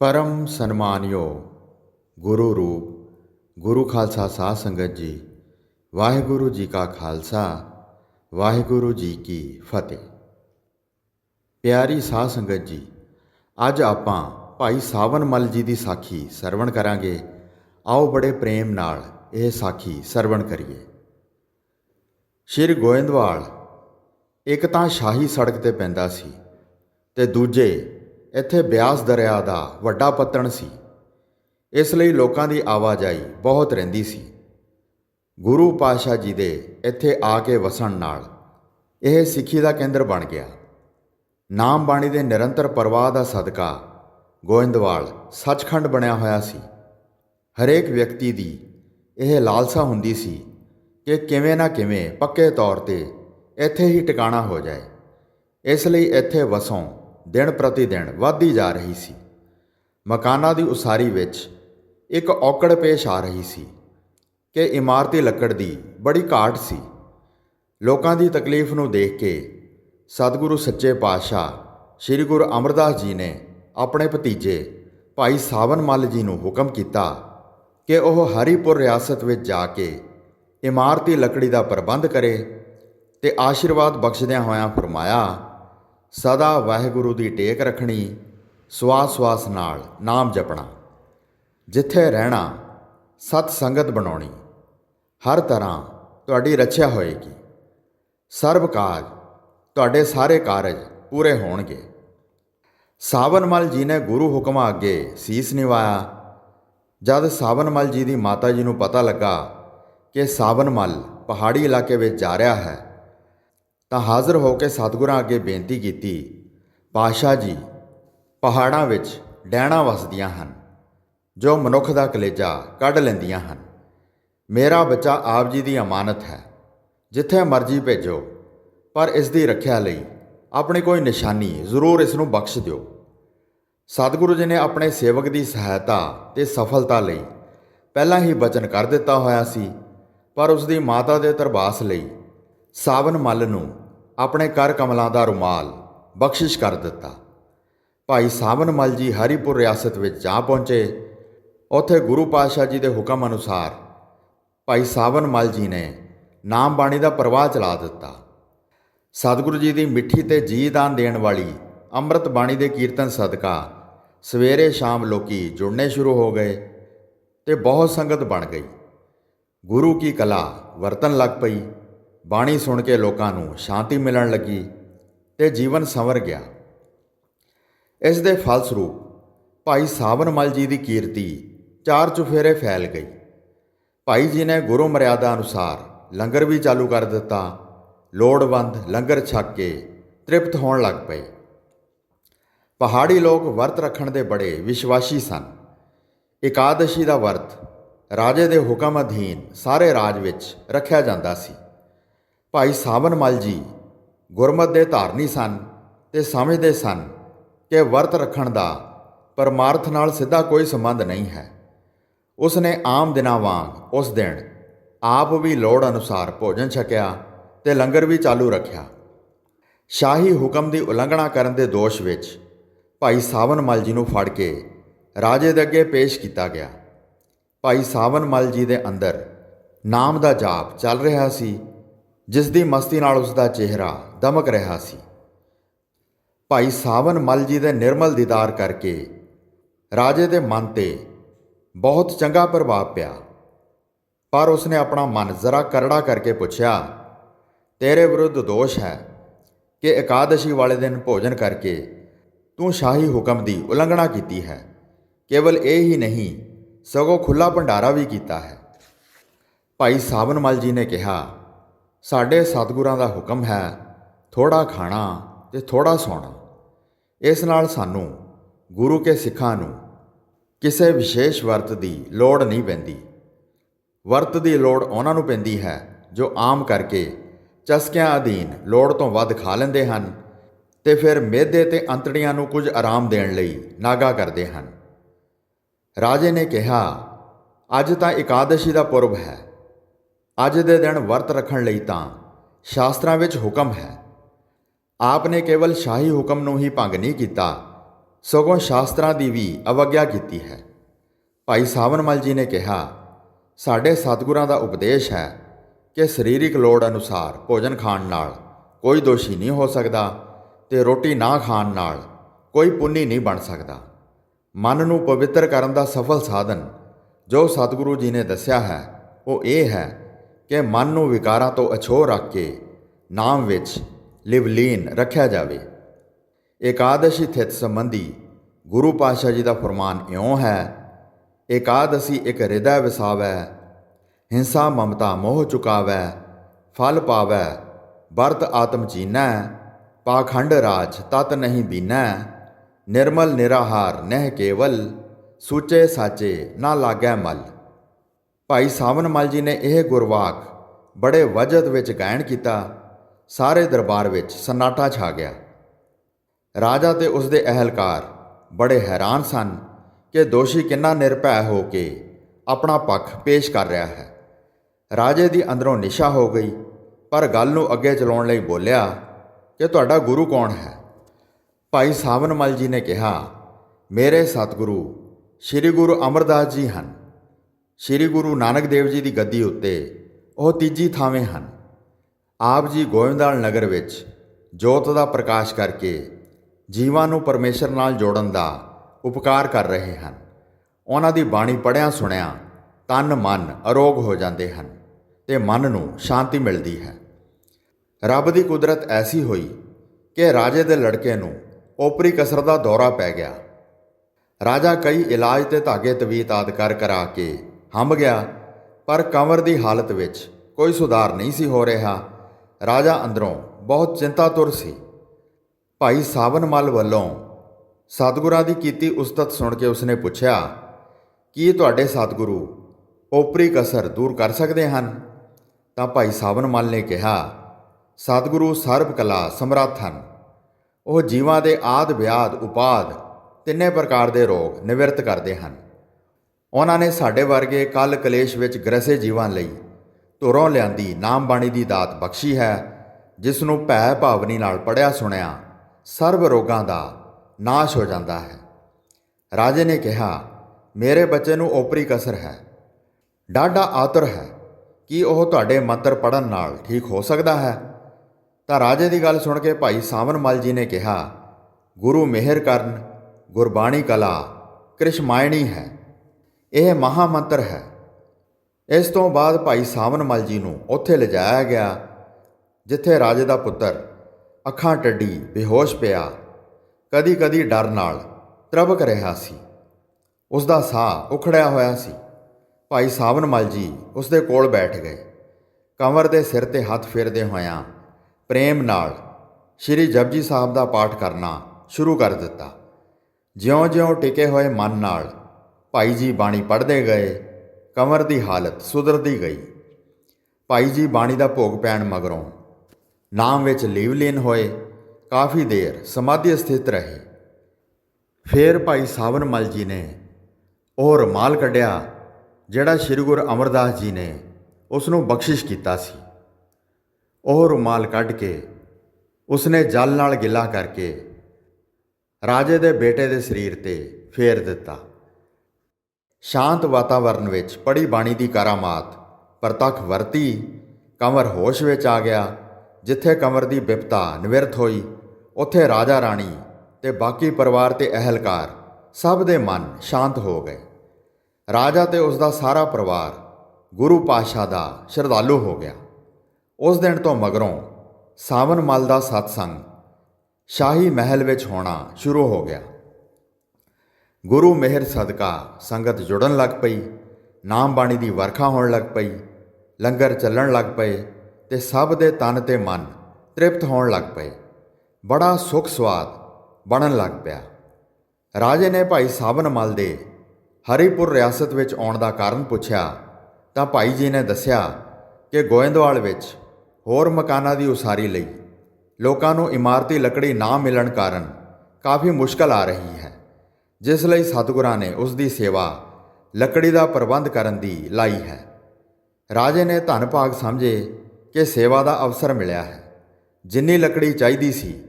ਪਰਮ ਸਨਮਾਨਿਓ ਗੁਰੂ ਰੂਪ, ਗੁਰੂ ਖਾਲਸਾ ਸਾਧ ਸੰਗਤ ਜੀ, ਵਾਹਿਗੁਰੂ ਜੀ ਕਾ ਖਾਲਸਾ, ਵਾਹਿਗੁਰੂ ਜੀ ਕੀ ਫਤਿਹ। ਪਿਆਰੀ ਸਾਧ ਸੰਗਤ ਜੀ, ਅੱਜ ਆਪਾਂ ਭਾਈ ਸਾਵਨ ਮਲ ਜੀ ਦੀ ਸਾਖੀ ਸਰਵਣ ਕਰਾਂਗੇ। ਆਓ ਬੜੇ ਪ੍ਰੇਮ ਨਾਲ ਇਹ ਸਾਖੀ ਸਰਵਣ ਕਰੀਏ। ਸ਼੍ਰੀ ਗੋਇੰਦਵਾਲ, ਇੱਕ ਤਾਂ ਸ਼ਾਹੀ ਸੜਕ ਤੇ ਪੈਂਦਾ ਸੀ ਤੇ ਦੂਜੇ ਇੱਥੇ ਬਿਆਸ ਦਰਿਆ ਦਾ ਵੱਡਾ ਪੱਤਣ ਸੀ। ਇਸ ਲਈ ਲੋਕਾਂ ਦੀ ਆਵਾਜਾਈ ਬਹੁਤ ਰਹਿੰਦੀ ਸੀ। ਗੁਰੂ ਪਾਤਸ਼ਾਹ ਜੀ ਦੇ ਇੱਥੇ ਆ ਕੇ ਵਸਣ ਨਾਲ ਇਹ ਸਿੱਖੀ ਦਾ ਕੇਂਦਰ ਬਣ ਗਿਆ। ਨਾਮ ਬਾਣੀ ਦੇ ਨਿਰੰਤਰ ਪ੍ਰਵਾਹ ਦਾ ਸਦਕਾ ਗੋਇੰਦਵਾਲ ਸੱਚਖੰਡ ਬਣਿਆ ਹੋਇਆ ਸੀ। ਹਰੇਕ ਵਿਅਕਤੀ ਦੀ ਇਹ ਲਾਲਸਾ ਹੁੰਦੀ ਸੀ ਕਿ ਕਿਵੇਂ ਨਾ ਕਿਵੇਂ ਪੱਕੇ ਤੌਰ ਤੇ ਇੱਥੇ ਹੀ ਟਿਕਾਣਾ ਹੋ ਜਾਏ। ਇਸ ਲਈ ਇੱਥੇ ਵਸੋਂ ਦਿਨ ਪ੍ਰਤੀ ਦਿਨ ਵੱਧਦੀ ਜਾ ਰਹੀ ਸੀ। ਮਕਾਨਾਂ ਦੀ ਉਸਾਰੀ ਵਿੱਚ ਇੱਕ ਔਕੜ ਪੇਸ਼ ਆ ਰਹੀ ਸੀ ਕਿ ਇਮਾਰਤੀ ਲੱਕੜ ਦੀ ਬੜੀ ਘਾਟ ਸੀ। ਲੋਕਾਂ ਦੀ ਤਕਲੀਫ ਨੂੰ ਦੇਖ ਕੇ ਸਤਿਗੁਰੂ ਸੱਚੇ ਪਾਤਸ਼ਾਹ ਸ੍ਰੀ ਗੁਰੂ ਅਮਰਦਾਸ ਜੀ ਨੇ ਆਪਣੇ ਭਤੀਜੇ ਭਾਈ ਸਾਵਨ ਮੱਲ ਜੀ ਨੂੰ ਹੁਕਮ ਕੀਤਾ ਕਿ ਉਹ ਹਰੀਪੁਰ ਰਿਆਸਤ ਵਿੱਚ ਜਾ ਕੇ ਇਮਾਰਤੀ ਲੱਕੜੀ ਦਾ ਪ੍ਰਬੰਧ ਕਰੇ ਤੇ ਆਸ਼ੀਰਵਾਦ ਬਖਸ਼ਦਿਆਂ ਹੋਇਆਂ ਫਰਮਾਇਆ ਸਦਾ ਵਾਹਿਗੁਰੂ ਦੀ ਟੇਕ ਰੱਖਣੀ, ਸਵਾਸ ਸਵਾਸ ਨਾਲ ਨਾਮ ਜਪਣਾ। ਜਿੱਥੇ ਰਹਿਣਾ, ਸਤ ਸੰਗਤ ਬਣਾਉਣੀ। ਹਰ ਤਰ੍ਹਾਂ ਤੁਹਾਡੀ ਰੱਖਿਆ ਹੋਏਗੀ। ਸਰਬ ਕਾਜ ਤੁਹਾਡੇ ਸਾਰੇ ਕਾਰਜ ਪੂਰੇ ਹੋਣਗੇ। ਸਾਵਨਮਲ ਜੀ ਨੇ ਗੁਰੂ ਹੁਕਮਾਂ ਅੱਗੇ ਸੀਸ ਨਿਵਾਇਆ। ਜਦ ਸਾਵਨਮਲ ਜੀ ਦੀ ਮਾਤਾ ਜੀ ਨੂੰ ਪਤਾ ਲੱਗਾ ਕਿ ਸਾਵਨਮਲ ਪਹਾੜੀ ਇਲਾਕੇ ਵਿੱਚ ਜਾ ਰਿਹਾ ਹੈ ਤਾਂ ਹਾਜ਼ਰ ਹੋ ਕੇ ਸਤਿਗੁਰਾਂ ਅੱਗੇ ਬੇਨਤੀ ਕੀਤੀ ਪਾਸ਼ਾ ਜੀ, ਪਹਾੜਾਂ ਵਿੱਚ ਡੈਣਾ ਵਸਦੀਆਂ ਹਨ, ਜੋ ਮਨੁੱਖ ਦਾ ਕਲੇਜਾ ਕੱਢ ਲੈਂਦੀਆਂ ਹਨ। ਮੇਰਾ ਬੱਚਾ ਆਪ ਜੀ ਦੀ ਅਮਾਨਤ ਹੈ, ਜਿੱਥੇ ਮਰਜ਼ੀ ਭੇਜੋ, ਪਰ ਇਸ ਦੀ ਰੱਖਿਆ ਲਈ ਆਪਣੀ ਕੋਈ ਨਿਸ਼ਾਨੀ ਜ਼ਰੂਰ ਇਸ ਨੂੰ ਬਖਸ਼ ਦਿਓ। ਸਤਿਗੁਰੂ ਜੀ ਨੇ ਆਪਣੇ ਸੇਵਕ ਦੀ ਸਹਾਇਤਾ ਤੇ ਸਫਲਤਾ ਲਈ ਪਹਿਲਾਂ ਹੀ ਬਚਨ ਕਰ ਦਿੱਤਾ ਹੋਇਆ ਸੀ, ਪਰ ਉਸ ਦੀ ਮਾਤਾ ਦੇ ਤਰਬਾਸ ਲਈ ਸਾਵਨ ਮੱਲ ਨੂੰ ਆਪਣੇ ਕਰ ਕਮਲਾਂ ਦਾ ਰੁਮਾਲ ਬਖਸ਼ਿਸ਼ ਕਰ ਦਿੱਤਾ। ਭਾਈ ਸਾਵਨ ਮੱਲ ਜੀ ਹਰੀਪੁਰ ਰਿਆਸਤ ਵਿੱਚ ਜਾ ਪਹੁੰਚੇ। ਉੱਥੇ ਗੁਰੂ ਪਾਤਸ਼ਾਹ ਜੀ ਦੇ ਹੁਕਮ ਅਨੁਸਾਰ ਭਾਈ ਸਾਵਨ ਮੱਲ ਜੀ ਨੇ ਨਾਮ ਬਾਣੀ ਦਾ ਪ੍ਰਵਾਹ ਚਲਾ ਦਿੱਤਾ। ਸਤਿਗੁਰੂ ਜੀ ਦੀ ਮਿੱਠੀ ਤੇ ਜੀ ਦਾਨ ਦੇਣ ਵਾਲੀ ਅੰਮ੍ਰਿਤ ਬਾਣੀ ਦੇ ਕੀਰਤਨ ਸਦਕਾ ਸਵੇਰੇ ਸ਼ਾਮ ਲੋਕੀ ਜੁੜਨੇ ਸ਼ੁਰੂ ਹੋ ਗਏ ਤੇ ਬਹੁਤ ਸੰਗਤ ਬਣ ਗਈ। ਗੁਰੂ ਕੀ ਕਲਾ ਵਰਤਨ ਲੱਗ ਪਈ। ਬਾਣੀ ਸੁਣ ਕੇ ਲੋਕਾਂ ਨੂੰ ਸ਼ਾਂਤੀ ਮਿਲਣ ਲੱਗੀ ਤੇ ਜੀਵਨ ਸੰਵਰ ਗਿਆ। ਇਸ ਦੇ ਫਲਸਰੂਪ ਭਾਈ ਸਾਵਨ ਮਲ ਜੀ ਦੀ ਕੀਰਤੀ ਚਾਰ ਚੁਫੇਰੇ ਫੈਲ ਗਈ। ਭਾਈ ਜੀ ਨੇ ਗੁਰੂ ਮਰਿਆਦਾ ਅਨੁਸਾਰ ਲੰਗਰ ਵੀ ਚਾਲੂ ਕਰ ਦਿੱਤਾ। ਲੋੜਵੰਦ ਲੰਗਰ ਛਕ ਕੇ ਤ੍ਰਿਪਤ ਹੋਣ ਲੱਗ ਪਏ। ਪਹਾੜੀ ਲੋਕ ਵਰਤ ਰੱਖਣ ਦੇ ਬੜੇ ਵਿਸ਼ਵਾਸੀ ਸਨ। ਇਕਾਦਸ਼ੀ ਦਾ ਵਰਤ ਰਾਜੇ ਦੇ ਹੁਕਮ ਅਧੀਨ ਸਾਰੇ ਰਾਜ ਵਿੱਚ ਰੱਖਿਆ ਜਾਂਦਾ ਸੀ। ਭਾਈ ਸਾਵਨ ਮਲ ਜੀ ਗੁਰਮਤ ਦੇ ਧਾਰਨੀ ਸਨ ਤੇ ਸਮਝਦੇ ਸਨ ਕਿ ਵਰਤ ਰੱਖਣ ਦਾ ਪਰਮਾਰਥ ਨਾਲ ਸਿੱਧਾ ਕੋਈ ਸੰਬੰਧ ਨਹੀਂ ਹੈ। ਉਸ ਨੇ ਆਮ ਦਿਨਾਂ ਵਾਂਗ ਉਸ ਦਿਨ ਆਪ ਵੀ ਲੋੜ ਅਨੁਸਾਰ ਭੋਜਨ ਛਕਿਆ ਤੇ ਲੰਗਰ ਵੀ ਚਾਲੂ ਰੱਖਿਆ। ਸ਼ਾਹੀ ਹੁਕਮ ਦੀ ਉਲੰਘਣਾ ਕਰਨ ਦੇ ਦੋਸ਼ ਵਿੱਚ ਭਾਈ ਸਾਵਨ ਮਲ ਜੀ ਨੂੰ ਫੜ ਕੇ ਰਾਜੇ ਦੇ ਅੱਗੇ ਪੇਸ਼ ਕੀਤਾ ਗਿਆ। ਭਾਈ ਸਾਵਨ ਮਲ ਜੀ ਦੇ ਅੰਦਰ ਨਾਮ ਦਾ ਜਾਪ ਚੱਲ ਰਿਹਾ ਸੀ ਜਿਸ ਦੀ ਮਸਤੀ ਨਾਲ ਉਸ ਦਾ ਚਿਹਰਾ ਦਮਕ ਰਿਹਾ ਸੀ। ਭਾਈ ਸਾਵਨ ਮਲ ਜੀ ਦੇ ਨਿਰਮਲ ਦੀਦਾਰ ਕਰਕੇ ਰਾਜੇ ਦੇ ਮਨ ਤੇ ਬਹੁਤ ਚੰਗਾ ਪ੍ਰਭਾਵ ਪਿਆ। ਪਰ ਉਸਨੇ ਆਪਣਾ ਮਨ ਜ਼ਰਾ ਕਰੜਾ ਕਰਕੇ ਪੁੱਛਿਆ, ਤੇਰੇ ਵਿਰੁੱਧ ਦੋਸ਼ ਹੈ ਕਿ ਇਕਾਦਸ਼ੀ ਵਾਲੇ ਦਿਨ ਭੋਜਨ ਕਰਕੇ ਤੂੰ ਸ਼ਾਹੀ ਹੁਕਮ ਦੀ ਉਲੰਘਣਾ ਕੀਤੀ ਹੈ। ਕੇਵਲ ਇਹ ਹੀ ਨਹੀਂ, ਸਗੋਂ ਖੁੱਲਾ ਭੰਡਾਰਾ ਵੀ ਕੀਤਾ ਹੈ। ਭਾਈ ਸਾਵਨ ਮਲ ਜੀ ਨੇ ਕਿਹਾ ਸਾਡੇ ਸਤਿਗੁਰਾਂ ਦਾ ਹੁਕਮ ਹੈ ਥੋੜਾ ਖਾਣਾ ਤੇ ਥੋੜਾ ਸੌਣਾ। ਇਸ ਨਾਲ ਸਾਨੂੰ ਗੁਰੂ ਕੇ ਸਿੱਖਾਂ ਨੂੰ ਕਿਸੇ ਵਿਸ਼ੇਸ਼ ਵਰਤ ਦੀ ਲੋੜ ਨਹੀਂ ਪੈਂਦੀ। ਵਰਤ ਦੀ ਲੋੜ ਉਹਨਾਂ ਨੂੰ ਪੈਂਦੀ ਹੈ ਜੋ ਆਮ ਕਰਕੇ ਚਸਕਿਆਂ ਅਧੀਨ ਲੋੜ ਤੋਂ ਵੱਧ ਖਾ ਲੈਂਦੇ ਹਨ ਤੇ ਫਿਰ ਮਿਹਦੇ ਤੇ ਅੰਤੜੀਆਂ ਨੂੰ ਕੁਝ ਆਰਾਮ ਦੇਣ ਲਈ ਨਾਗਾ ਕਰਦੇ ਹਨ। ਰਾਜੇ ਨੇ ਕਿਹਾ, ਅੱਜ ਤਾਂ ਇਕਾਦਸ਼ੀ ਦਾ ਪੁਰਬ ਹੈ। ਅੱਜ ਦੇ ਦਿਨ ਵਰਤ ਰੱਖਣ ਲਈ ਤਾਂ ਸ਼ਾਸਤਰਾਂ ਵਿੱਚ ਹੁਕਮ ਹੈ। ਆਪ ਨੇ ਕੇਵਲ ਸ਼ਾਹੀ ਹੁਕਮ ਨੂੰ ਹੀ ਭੰਗ ਨਹੀਂ ਕੀਤਾ, ਸਗੋਂ ਸ਼ਾਸਤਰਾਂ ਦੀ ਵੀ ਅਵਗਿਆ ਕੀਤੀ ਹੈ। ਭਾਈ ਸਾਵਨਮਲ ਜੀ ਨੇ ਕਿਹਾ, ਸਾਡੇ ਸਤਿਗੁਰਾਂ ਦਾ ਉਪਦੇਸ਼ ਹੈ ਕਿ ਸਰੀਰਿਕ ਲੋੜ ਅਨੁਸਾਰ ਭੋਜਨ ਖਾਣ ਨਾਲ ਕੋਈ ਦੋਸ਼ੀ ਨਹੀਂ ਹੋ ਸਕਦਾ ਤੇ ਰੋਟੀ ਨਾ ਖਾਣ ਨਾਲ ਕੋਈ ਪੁੰਨੀ ਨਹੀਂ ਬਣ ਸਕਦਾ। ਮਨ ਨੂੰ ਪਵਿੱਤਰ ਕਰਨ ਦਾ ਸਫਲ ਸਾਧਨ ਜੋ ਸਤਿਗੁਰੂ ਜੀ ਨੇ ਦੱਸਿਆ ਹੈ, ਉਹ ਇਹ ਹੈ ਕਿ ਮਨ ਨੂੰ ਵਿਕਾਰਾਂ ਤੋਂ ਅਛੋ ਰੱਖ ਕੇ ਨਾਮ ਵਿੱਚ ਲਿਵਲੀਨ ਰੱਖਿਆ ਜਾਵੇ। ਏਕਾਦਸ਼ੀ ਥਿਤ ਸੰਬੰਧੀ ਗੁਰੂ ਪਾਤਸ਼ਾਹ ਜੀ ਦਾ ਫਰਮਾਨ ਇਉਂ ਹੈ ਏਕਾਦਸ਼ੀ ਇੱਕ ਹਿਰਦੈ ਵਿਸਾਵੈ, ਹਿੰਸਾ ਮਮਤਾ ਮੋਹ ਚੁਕਾਵੈ, ਫਲ ਪਾਵੈ, ਵਰਤ ਆਤਮ ਚੀਨੈ ਪਾਖੰਡ ਰਾਜ ਤਤ ਨਹੀਂ ਬੀਨੈ, ਨਿਰਮਲ ਨਿਰਾਹਾਰ ਨਹਿ ਕੇਵਲ, ਸੂਚੇ ਸਾਚੇ ਨਾ ਲਾਗੈ ਮਲ। ਭਾਈ ਸਾਵਨ ਮਲ ਜੀ ਨੇ ਇਹ ਗੁਰਵਾਕ ਬੜੇ ਵਜਦ ਵਿੱਚ ਗਾਇਨ ਕੀਤਾ, ਸਾਰੇ ਦਰਬਾਰ ਵਿੱਚ ਸਨਾਟਾ ਛਾ ਗਿਆ। ਰਾਜਾ ਤੇ ਉਸ ਦੇ ਅਹਿਲਕਾਰ ਬੜੇ ਹੈਰਾਨ ਸਨ ਕਿ ਦੋਸ਼ੀ ਕਿੰਨਾ ਨਿਰਭੈ ਹੋ ਕੇ ਆਪਣਾ ਪੱਖ ਪੇਸ਼ ਕਰ ਰਿਹਾ ਹੈ। ਰਾਜੇ ਦੀ ਅੰਦਰੋਂ ਨਿਸ਼ਾ ਹੋ ਗਈ, ਪਰ ਗੱਲ ਨੂੰ ਅੱਗੇ ਚਲਾਉਣ ਲਈ ਬੋਲਿਆ ਕਿ ਤੁਹਾਡਾ ਗੁਰੂ ਕੌਣ ਹੈ? ਭਾਈ ਸਾਵਨਮਲ ਜੀ ਨੇ ਕਿਹਾ, ਮੇਰੇ ਸਤਿਗੁਰੂ, ਸ੍ਰੀ ਗੁਰੂ ਅਮਰਦਾਸ ਜੀ ਹਨ। ਸ੍ਰੀ ਗੁਰੂ ਨਾਨਕ ਦੇਵ ਜੀ ਦੀ ਗੱਦੀ ਉੱਤੇ ਉਹ ਤੀਜੀ ਥਾਵੇਂ ਹਨ। ਆਪ ਜੀ ਗੋਇੰਦਵਾਲ ਨਗਰ ਵਿੱਚ ਜੋਤ ਦਾ ਪ੍ਰਕਾਸ਼ ਕਰਕੇ ਜੀਵਾਂ ਨੂੰ ਪਰਮੇਸ਼ਰ ਨਾਲ ਜੋੜਨ ਦਾ ਉਪਕਾਰ ਕਰ ਰਹੇ ਹਨ। ਉਹਨਾਂ ਦੀ ਬਾਣੀ ਪੜਿਆ ਸੁਣਿਆ ਤਨ ਮਨ ਅਰੋਗ ਹੋ ਜਾਂਦੇ ਹਨ ਤੇ ਮਨ ਨੂੰ ਸ਼ਾਂਤੀ ਮਿਲਦੀ ਹੈ। ਰੱਬ ਦੀ ਕੁਦਰਤ ਐਸੀ ਹੋਈ ਕਿ ਰਾਜੇ ਦੇ ਲੜਕੇ ਨੂੰ ਓਪਰੀ ਕਸਰ ਦਾ ਦੌਰਾ ਪੈ ਗਿਆ। ਰਾਜਾ ਕਈ ਇਲਾਜ ਤੇ ਧਾਗੇ ਤਵੀਤ ਆਦਿ ਕਰ ਕਰਾ ਕੇ ਹੰਭ ਗਿਆ, ਪਰ ਕੰਵਰ ਦੀ ਹਾਲਤ ਵਿੱਚ ਕੋਈ ਸੁਧਾਰ ਨਹੀਂ ਸੀ ਹੋ ਰਿਹਾ। ਰਾਜਾ ਅੰਦਰੋਂ ਬਹੁਤ ਚਿੰਤਾਤੁਰ ਸੀ। ਭਾਈ ਸਾਵਨਮਲ ਵੱਲੋਂ ਸਤਿਗੁਰਾਂ ਦੀ ਕੀਤੀ ਉਸਤਤ ਸੁਣ ਕੇ ਉਸਨੇ ਪੁੱਛਿਆ, ਕੀ ਤੁਹਾਡੇ ਸਤਿਗੁਰੂ ਓਪਰੀ ਕਸਰ ਦੂਰ ਕਰ ਸਕਦੇ ਹਨ? ਤਾਂ ਭਾਈ ਸਾਵਨਮਲ ਨੇ ਕਿਹਾ, ਸਤਿਗੁਰੂ ਸਰਬ ਕਲਾ ਸਮਰੱਥ ਹਨ। ਉਹ ਜੀਵਾਂ ਦੇ ਆਦ ਵਿਆਦ ਉਪਾਦ ਤਿੰਨੇ ਪ੍ਰਕਾਰ ਦੇ ਰੋਗ ਨਿਵਰਤ ਕਰਦੇ ਹਨ। ਉਹਨਾਂ ਨੇ ਸਾਡੇ ਵਰਗੇ ਕਲ ਕਲੇਸ਼ ਵਿੱਚ ਗ੍ਰਸੇ ਜੀਵਾਂ ਲਈ ਧੁਰੋਂ ਲਿਆਂਦੀ ਨਾਮ ਬਾਣੀ ਦੀ ਦਾਤ ਬਖਸ਼ੀ ਹੈ ਜਿਸ ਨੂੰ ਭੈ ਭਾਵਨੀ ਨਾਲ ਪੜਿਆ ਸੁਣਿਆ ਸਰਬ ਰੋਗਾਂ ਦਾ ਨਾਸ਼ ਹੋ ਜਾਂਦਾ ਹੈ। ਰਾਜੇ ਨੇ ਕਿਹਾ, ਮੇਰੇ ਬੱਚੇ ਨੂੰ ਓਪਰੀ ਕਸਰ ਹੈ। ਡਾਢਾ ਆਤਰ ਹੈ ਕਿ ਉਹ ਤੁਹਾਡੇ ਮੰਤਰ ਪੜਨ ਨਾਲ ਠੀਕ ਹੋ ਸਕਦਾ ਹੈ। ਤਾਂ ਰਾਜੇ ਦੀ ਗੱਲ ਸੁਣ ਕੇ ਭਾਈ ਸਾਵਨਮਲ ਜੀ ਨੇ ਕਿਹਾ, ਗੁਰੂ ਮਿਹਰ ਕਰਨ, ਗੁਰਬਾਣੀ ਕਲਾ ਕ੍ਰਿਸ਼ਮਾਇਣੀ ਹੈ। ਇਹ ਮਹਾ ਮੰਤਰ ਹੈ। ਇਸ ਤੋਂ ਬਾਅਦ ਭਾਈ ਸਾਵਨਮਲ ਜੀ ਨੂੰ ਉੱਥੇ ਲਿਜਾਇਆ ਗਿਆ, ਜਿੱਥੇ ਰਾਜੇ ਦਾ ਪੁੱਤਰ ਅੱਖਾਂ ਟੱਡੀ, ਬੇਹੋਸ਼ ਪਿਆ। ਕਦੀ-ਕਦੀ ਡਰ ਨਾਲ ਤਰਬਕ ਰਿਹਾ ਸੀ। ਉਸ ਦਾ ਸਾਹ ਉਖੜਿਆ ਹੋਇਆ ਸੀ। ਭਾਈ ਸਾਵਨਮਲ ਜੀ ਉਸ ਦੇ ਕੋਲ ਬੈਠ ਗਏ। ਕੰਵਰ ਦੇ ਸਿਰ ਤੇ ਹੱਥ ਫੇਰਦੇ ਹੋਇਆਂ ਪ੍ਰੇਮ ਨਾਲ ਸ਼੍ਰੀ ਜਪਜੀ ਸਾਹਿਬ ਦਾ ਪਾਠ ਕਰਨਾ ਸ਼ੁਰੂ ਕਰ ਦਿੱਤਾ। ਜਿਉਂ-ਜਿਉਂ ਟਿਕੇ ਹੋਏ ਮਨ ਨਾਲ ਭਾਈ ਜੀ ਬਾਣੀ ਪੜ੍ਹਦੇ ਗਏ ਕੰਵਰ ਦੀ ਹਾਲਤ ਸੁਧਰਦੀ ਗਈ। ਭਾਈ ਜੀ ਬਾਣੀ ਦਾ ਭੋਗ ਪੈਣ ਮਗਰੋਂ ਨਾਮ ਵਿੱਚ ਲੀਵਲੀਨ ਹੋਏ, ਕਾਫੀ ਦੇਰ ਸਮਾਧੀ ਸਥਿਤ ਰਹੇ। ਫਿਰ ਭਾਈ ਸਾਵਨਮਲ ਜੀ ਨੇ ਉਹ ਰੁਮਾਲ ਕੱਢਿਆ, ਜਿਹੜਾ ਸ੍ਰੀ ਗੁਰੂ ਅਮਰਦਾਸ ਜੀ ਨੇ ਉਸ ਨੂੰ ਬਖਸ਼ਿਸ਼ ਕੀਤਾ ਸੀ। ਉਹ ਰੁਮਾਲ ਕੱਢ ਕੇ ਉਸਨੇ ਜਲ ਨਾਲ ਗਿੱਲਾ ਕਰਕੇ ਰਾਜੇ ਦੇ ਬੇਟੇ ਦੇ ਸਰੀਰ ਤੇ ਫੇਰ ਦਿੱਤਾ। ਸ਼ਾਂਤ ਵਾਤਾਵਰਨ ਵਿੱਚ ਪੜੀ ਬਾਣੀ ਦੀ ਕਰਾਮਾਤ ਪ੍ਰਤੱਖ ਵਰਤੀ, ਕੰਵਰ ਹੋਸ਼ ਵਿੱਚ ਆ ਗਿਆ, ਜਿੱਥੇ ਕੰਵਰ ਦੀ ਬਿਪਤਾ ਨਿਵਰਤ ਹੋਈ, ਉੱਥੇ ਰਾਜਾ ਰਾਣੀ ਤੇ ਬਾਕੀ ਪਰਿਵਾਰ ਤੇ ਅਹਿਲਕਾਰ ਸਭ ਦੇ ਮਨ ਸ਼ਾਂਤ ਹੋ ਗਏ। ਰਾਜਾ ਤੇ ਉਸ ਦਾ ਸਾਰਾ ਪਰਿਵਾਰ ਗੁਰੂ ਪਾਤਸ਼ਾਹ ਦਾ ਸ਼ਰਧਾਲੂ ਹੋ ਗਿਆ। ਉਸ ਦਿਨ ਤੋਂ ਮਗਰੋਂ ਸਾਵਨ ਮਲ ਦਾ ਸਤਸੰਗ ਸ਼ਾਹੀ ਮਹਿਲ ਵਿੱਚ ਹੋਣਾ ਸ਼ੁਰੂ ਹੋ ਗਿਆ। ਗੁਰੂ ਮਿਹਰ ਸਦਕਾ ਸੰਗਤ ਜੁੜਨ ਲੱਗ ਪਈ, ਨਾਮ ਬਾਣੀ ਦੀ ਵਰਖਾ ਹੋਣ ਲੱਗ ਪਈ, ਲੰਗਰ ਚੱਲਣ ਲੱਗ ਪਏ ਤੇ ਸਭ ਦੇ ਤਨ ਤੇ ਮਨ ਤ੍ਰਿਪਤ ਹੋਣ ਲੱਗ ਪਏ। ਬੜਾ ਸੁਖ ਸਵਾਦ ਬਣਨ ਲੱਗ ਪਿਆ। ਰਾਜੇ ਨੇ ਭਾਈ ਸਾਬਨ ਮਲ ਦੇ ਹਰੀਪੁਰ ਰਿਆਸਤ ਵਿੱਚ ਆਉਣ ਦਾ ਕਾਰਨ ਪੁੱਛਿਆ ਤਾਂ ਭਾਈ ਜੀ ਨੇ ਦੱਸਿਆ ਕਿ ਗੋਇੰਦਵਾਲ ਵਿੱਚ ਹੋਰ ਮਕਾਨਾਂ ਦੀ ਉਸਾਰੀ ਲਈ ਲੋਕਾਂ ਨੂੰ ਇਮਾਰਤੀ ਲੱਕੜੀ ਨਾ ਮਿਲਣ ਕਾਰਨ ਕਾਫੀ ਮੁਸ਼ਕਲ ਆ ਰਹੀ ਹੈ। ਜਿਸ ਲਈ ਸਤਿਗੁਰਾਂ ਨੇ ਉਸ ਦੀ ਸੇਵਾ ਲੱਕੜੀ ਦਾ ਪ੍ਰਬੰਧ ਕਰਨ ਦੀ ਲਾਈ ਹੈ। ਰਾਜੇ ਨੇ ਧਨ ਭਾਗ ਸਮਝੇ ਕਿ ਸੇਵਾ ਦਾ ਅਵਸਰ ਮਿਲਿਆ ਹੈ। ਜਿੰਨੀ ਲੱਕੜੀ ਚਾਹੀਦੀ ਸੀ,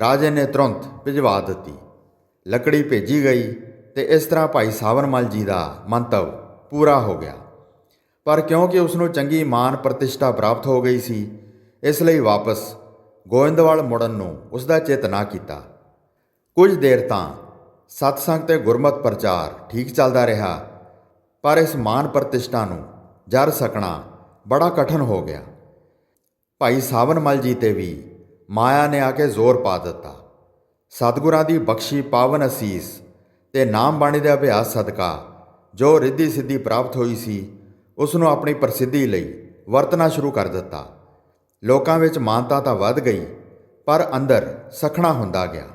ਰਾਜੇ ਨੇ ਤੁਰੰਤ ਭਿਜਵਾ ਦਿੱਤੀ। ਲੱਕੜੀ ਭੇਜੀ ਗਈ ਤੇ ਇਸ ਤਰ੍ਹਾਂ ਭਾਈ ਸਾਵਰਮਲ ਜੀ ਦਾ ਮੰਤਵ ਪੂਰਾ ਹੋ ਗਿਆ। ਪਰ ਕਿਉਂਕਿ ਉਸ ਨੂੰ ਚੰਗੀ ਮਾਨ ਪ੍ਰਤਿਸ਼ਠਾ ਪ੍ਰਾਪਤ ਹੋ ਗਈ ਸੀ, ਇਸ ਲਈ ਵਾਪਸ ਗੋਇੰਦਵਾਲ ਮੁੜਨ ਨੂੰ ਉਸ ਦਾ ਚਿੱਤ ਨਾ ਕੀਤਾ। ਕੁਝ ਦੇਰ ਤਾਂ ਸਤਸੰਗ ਤੇ ਗੁਰਮਤ ਪ੍ਰਚਾਰ ਠੀਕ ਚੱਲਦਾ ਰਿਹਾ, ਪਰ ਇਸ ਮਾਨ ਪ੍ਰਤਿਸ਼ਠਾ ਨੂੰ ਜਰ ਸਕਣਾ ਬੜਾ ਕਠਨ ਹੋ ਗਿਆ। ਭਾਈ ਸਾਵਨਮਲ ਜੀ ਤੇ ਵੀ ਮਾਇਆ ਨੇ ਆ ਕੇ ਜ਼ੋਰ ਪਾ ਦਿੱਤਾ। ਸਤਿਗੁਰਾਂ ਦੀ ਬਖਸ਼ੀ ਪਾਵਨ ਅਸੀਸ ਤੇ ਨਾਮ ਬਾਣੀ ਦੇ ਅਭਿਆਸ ਸਦਕਾ ਜੋ ਰਿੱਧੀ ਸਿੱਧੀ ਪ੍ਰਾਪਤ ਹੋਈ ਸੀ, ਉਸ ਨੂੰ ਆਪਣੀ ਪ੍ਰਸਿੱਧੀ ਲਈ ਵਰਤਣਾ ਸ਼ੁਰੂ ਕਰ ਦਿੱਤਾ। ਲੋਕਾਂ ਵਿੱਚ ਮਾਨਤਾ ਤਾਂ ਵੱਧ ਗਈ, ਪਰ ਅੰਦਰ ਸਖਣਾ ਹੁੰਦਾ ਗਿਆ।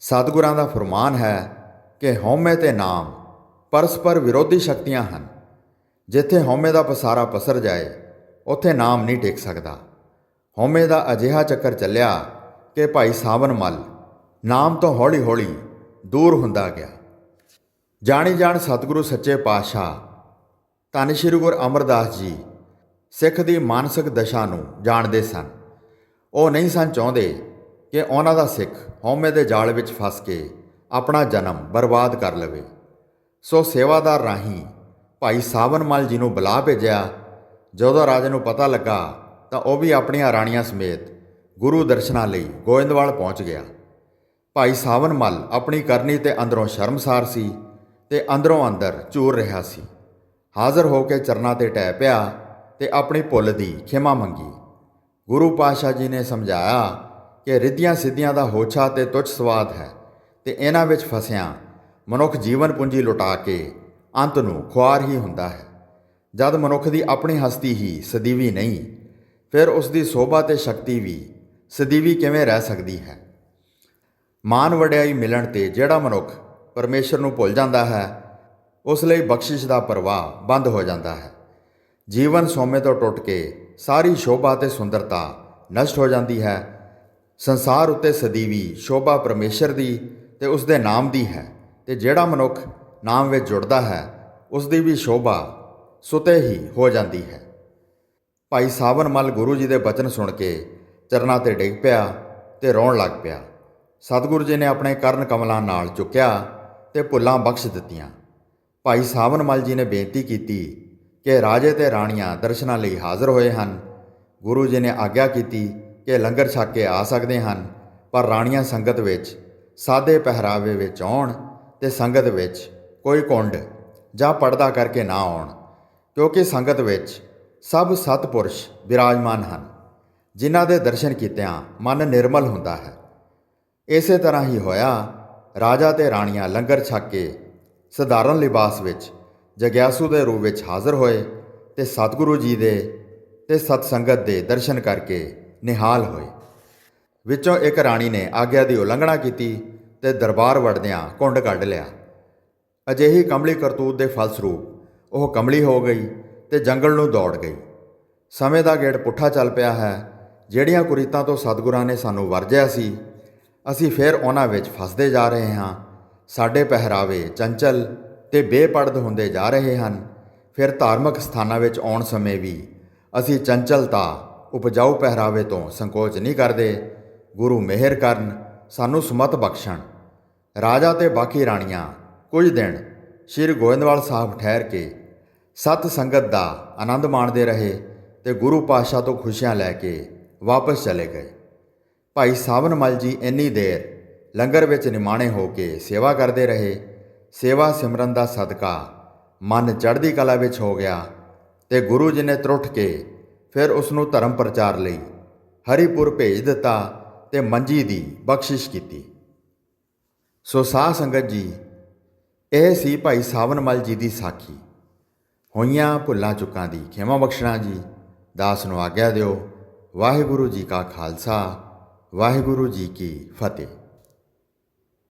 ਸਤਿਗੁਰਾਂ ਦਾ ਫਰਮਾਨ ਹੈ ਕਿ ਹਉਮੈ ਤੇ ਨਾਮ ਪਰਸਪਰ ਵਿਰੋਧੀ ਸ਼ਕਤੀਆਂ ਹਨ। ਜਿੱਥੇ ਹਉਮੈ ਦਾ ਪਸਾਰਾ ਪਸਰ ਜਾਏ, ਉੱਥੇ ਨਾਮ ਨਹੀਂ ਟਿਕ ਸਕਦਾ। ਹਉਮੈ ਦਾ ਅਜਿਹਾ ਚੱਕਰ ਚੱਲਿਆ ਕਿ ਭਾਈ ਸਾਵਨਮਲ ਨਾਮ ਤੋਂ ਹੌਲੀ-ਹੌਲੀ ਦੂਰ ਹੁੰਦਾ ਗਿਆ। ਜਾਣੀ ਜਾਣ ਸਤਿਗੁਰੂ ਸੱਚੇ ਪਾਤਸ਼ਾਹ ਧੰਨ ਸ਼੍ਰੀ ਗੁਰ ਅਮਰਦਾਸ ਜੀ ਸਿੱਖ ਦੀ ਮਾਨਸਿਕ ਦਸ਼ਾ ਨੂੰ ਜਾਣਦੇ ਸਨ। ਉਹ ਨਹੀਂ ਸਨ ਚਾਹੁੰਦੇ ਕਿ ਉਹਨਾਂ ਦਾ ਸਿੱਖ ਹਉਮੈ ਦੇ ਜਾਲ ਵਿੱਚ ਫਸ ਕੇ ਆਪਣਾ ਜਨਮ ਬਰਬਾਦ ਕਰ ਲਵੇ। ਸੋ ਸੇਵਾਦਾਰ ਰਾਹੀਂ ਭਾਈ ਸਾਵਨਮਲ ਜੀ ਨੂੰ ਬੁਲਾ ਭੇਜਿਆ। ਜਦੋਂ ਰਾਜੇ ਨੂੰ ਪਤਾ ਲੱਗਾ, ਤਾਂ ਉਹ ਵੀ ਆਪਣੀਆਂ ਰਾਣੀਆਂ ਸਮੇਤ ਗੁਰੂ ਦਰਸ਼ਨਾਂ ਲਈ ਗੋਇੰਦਵਾਲ ਪਹੁੰਚ ਗਿਆ। ਭਾਈ ਸਾਵਨਮਲ ਆਪਣੀ ਕਰਨੀ ਤੇ ਅੰਦਰੋਂ ਸ਼ਰਮਸਾਰ ਸੀ ਤੇ ਅੰਦਰੋਂ ਅੰਦਰ ਝੂਰ ਰਿਹਾ ਸੀ। ਹਾਜ਼ਰ ਹੋ ਕੇ ਚਰਨਾਂ ਤੇ ਟਹਿ ਪਿਆ ਤੇ ਆਪਣੀ ਭੁੱਲ ਦੀ ਖਿਮਾ ਮੰਗੀ। ਗੁਰੂ ਪਾਤਸ਼ਾਹ ਜੀ ਨੇ ਸਮਝਾਇਆ ਕਿ ਰਿੱਧੀਆਂ ਸਿੱਧੀਆਂ ਦਾ ਹੋਛਾ ਤੇ ਤੁੱਛ ਸਵਾਦ ਹੈ ਤੇ ਇਹਨਾਂ ਵਿੱਚ ਫਸਿਆ, ਮਨੁੱਖ ਜੀਵਨ ਪੂੰਜੀ ਲੁਟਾ ਕੇ ਅੰਤ ਨੂੰ ਖੁਆਰ ਹੀ ਹੁੰਦਾ ਹੈ। ਜਦ ਮਨੁੱਖ ਦੀ ਆਪਣੀ ਹਸਤੀ ਹੀ ਸਦੀਵੀ ਨਹੀਂ, ਫਿਰ ਉਸ ਦੀ ਸੋਭਾ ਤੇ ਸ਼ਕਤੀ ਵੀ ਸਦੀਵੀ ਕਿਵੇਂ ਰਹਿ ਸਕਦੀ ਹੈ? ਮਾਨ ਵਡਿਆਈ ਮਿਲਣ ਤੇ ਜਿਹੜਾ ਮਨੁੱਖ ਪਰਮੇਸ਼ਰ ਨੂੰ ਭੁੱਲ ਜਾਂਦਾ ਹੈ, ਉਸ ਲਈ ਬਖਸ਼ਿਸ਼ ਦਾ ਪ੍ਰਵਾਹ ਬੰਦ ਹੋ ਜਾਂਦਾ ਹੈ। ਜੀਵਨ ਸੋਮੇ ਤੋਂ ਟੁੱਟ ਕੇ ਸਾਰੀ ਸ਼ੋਭਾ ਤੇ ਸੁੰਦਰਤਾ ਨਸ਼ਟ ਹੋ ਜਾਂਦੀ ਹੈ ਸੰਸਾਰ ਉੱਤੇ ਸਦੀਵੀ ਸ਼ੋਭਾ ਪਰਮੇਸ਼ਰ ਦੀ ਤੇ ਉਸ ਦੇ ਨਾਮ ਦੀ ਹੈ ਤੇ ਜਿਹੜਾ ਮਨੁੱਖ ਨਾਮ ਵਿੱਚ ਜੁੜਦਾ ਹੈ ਉਸ ਦੀ ਵੀ ਸ਼ੋਭਾ ਸੁਤੇ ਹੀ ਹੋ ਜਾਂਦੀ ਹੈ। ਭਾਈ ਸਾਵਨਮਲ ਗੁਰੂ ਜੀ ਦੇ ਬਚਨ ਸੁਣ ਕੇ ਚਰਨਾਂ ਤੇ ਡਿੱਗ ਪਿਆ ਤੇ ਰੋਣ ਲੱਗ ਪਿਆ। ਸਤਿਗੁਰੂ ਜੀ ਨੇ ਆਪਣੇ ਕਰਨ ਕਮਲਾਂ ਨਾਲ ਚੁੱਕਿਆ ਤੇ ਭੁੱਲਾਂ ਬਖਸ਼ ਦਿੱਤੀਆਂ। ਭਾਈ ਸਾਵਨਮਲ ਜੀ ਨੇ ਬੇਨਤੀ ਕੀਤੀ ਕਿ ਰਾਜੇ ਤੇ ਰਾਣੀਆਂ ਦਰਸ਼ਨਾਂ ਲਈ ਹਾਜ਼ਰ ਹੋਏ ਹਨ। ਗੁਰੂ ਜੀ ਨੇ ਆਗਿਆ ਕੀਤੀ ਕਿ ਲੰਗਰ ਛਕ ਕੇ ਆ ਸਕਦੇ ਹਨ, ਪਰ ਰਾਣੀਆਂ ਸੰਗਤ ਵਿੱਚ ਸਾਦੇ ਪਹਿਰਾਵੇ ਵਿੱਚ ਆਉਣ ਤੇ ਸੰਗਤ ਵਿੱਚ ਕੋਈ ਕੁੰਡ ਜਾਂ ਪਰਦਾ ਕਰਕੇ ਨਾ ਆਉਣ, ਕਿਉਂਕਿ ਸੰਗਤ ਵਿੱਚ ਸਭ ਸਤਪੁਰਸ਼ ਬਿਰਾਜਮਾਨ ਹਨ, ਜਿਨ੍ਹਾਂ ਦੇ ਦਰਸ਼ਨ ਕੀਤਿਆਂ ਮਨ ਨਿਰਮਲ ਹੁੰਦਾ ਹੈ। ਇਸੇ ਤਰ੍ਹਾਂ ਹੀ ਹੋਇਆ, ਰਾਜਾ ਤੇ ਰਾਣੀਆਂ ਲੰਗਰ ਛਕ ਕੇ ਸਧਾਰਨ ਲਿਬਾਸ ਵਿੱਚ ਜਗਿਆਸੂ ਦੇ ਰੂਪ ਵਿੱਚ ਹਾਜ਼ਰ ਹੋਏ ਤੇ ਸਤਿਗੁਰੂ ਜੀ ਦੇ ਤੇ ਸਤ ਸੰਗਤ ਦੇ ਦਰਸ਼ਨ ਕਰਕੇ ਨਿਹਾਲ ਹੋਏ। ਵਿੱਚੋਂ ਇੱਕ ਰਾਣੀ ਨੇ ਆਗਿਆ ਦੀ ਉਲੰਘਣਾ ਕੀਤੀ ਤੇ ਦਰਬਾਰ ਵੜਦਿਆਂ ਕੁੰਡ ਕੱਢ ਲਿਆ। ਅਜਿਹੀ ਕਮਲੀ ਕਰਤੂਤ ਦੇ ਫਲਸਰੂਪ ਉਹ ਕਮਲੀ ਹੋ ਗਈ ਤੇ ਜੰਗਲ ਨੂੰ ਦੌੜ ਗਈ। ਸਮੇਂ ਦਾ ਗੇੜ ਪੁੱਠਾ ਚੱਲ ਪਿਆ ਹੈ। ਜਿਹੜੀਆਂ ਕੁਰੀਤਾਂ ਤੋਂ ਸਤਿਗੁਰਾਂ ਨੇ ਸਾਨੂੰ ਵਰਜਿਆ ਸੀ, ਅਸੀਂ ਫਿਰ ਉਹਨਾਂ ਵਿੱਚ ਫਸਦੇ ਜਾ ਰਹੇ ਹਾਂ। ਸਾਡੇ ਪਹਿਰਾਵੇ ਚੰਚਲ ਤੇ ਬੇਪੜਦ ਹੁੰਦੇ ਜਾ ਰਹੇ ਹਨ। ਫਿਰ ਧਾਰਮਿਕ ਸਥਾਨਾਂ ਵਿੱਚ ਆਉਣ ਸਮੇਂ ਵੀ ਅਸੀਂ ਚੰਚਲਤਾ ਉਪਜਾਊ ਪਹਿਰਾਵੇ ਤੋਂ ਸੰਕੋਚ ਨਹੀਂ ਕਰਦੇ, ਗੁਰੂ ਮਿਹਰ ਕਰਨ, ਸਾਨੂੰ ਸਮਤ ਬਖਸ਼ਣ। ਰਾਜਾ ਤੇ ਬਾਕੀ ਰਾਣੀਆਂ, ਕੁਝ ਦਿਨ ਸ਼੍ਰੀ ਗੋਇੰਦਵਾਲ ਸਾਹਿਬ ਠਹਿਰ ਕੇ ਸਤ ਸੰਗਤ ਦਾ ਆਨੰਦ ਮਾਣਦੇ ਰਹੇ ਤੇ ਗੁਰੂ ਪਾਤਸ਼ਾਹ ਤੋਂ ਖੁਸ਼ੀਆਂ ਲੈ ਕੇ ਵਾਪਸ ਚਲੇ ਗਏ। ਭਾਈ ਸਾਵਨਮਲ ਜੀ ਇੰਨੀ ਦੇਰ ਲੰਗਰ ਵਿੱਚ ਨਿਮਾਣੇ ਹੋ ਕੇ ਸੇਵਾ ਕਰਦੇ ਰਹੇ, ਸੇਵਾ ਸਿਮਰਨ ਦਾ ਸਦਕਾ ਮਨ ਚੜ੍ਹਦੀ ਕਲਾ ਵਿੱਚ ਹੋ ਗਿਆ ਤੇ ਗੁਰੂ ਜੀ ਨੇ ਤਰੁੱਠ ਕੇ ਫਿਰ ਉਸ ਨੂੰ ਧਰਮ ਪ੍ਰਚਾਰ ਲਈ ਹਰੀਪੁਰ ਭੇਜ ਦਿੱਤਾ ਤੇ ਮੰਜੀ ਦੀ ਬਖਸ਼ਿਸ਼ ਕੀਤੀ। ਸੋ ਸਾਧ ਸੰਗਤ ਜੀ, ਇਹ ਸੀ ਭਾਈ ਸਾਵਨਮਲ ਜੀ ਦੀ ਸਾਖੀ। ਹੋਈਆਂ ਭੁੱਲਾਂ ਚੁੱਕਾਂ ਦੀ ਖਿਮਾ ਬਖਸ਼ਣਾ ਜੀ। ਦਾਸ ਨੂੰ ਆਗਿਆ ਦਿਓ। ਵਾਹਿਗੁਰੂ ਜੀ ਕਾ ਖਾਲਸਾ, ਵਾਹਿਗੁਰੂ ਜੀ ਕੀ ਫਤਿਹ।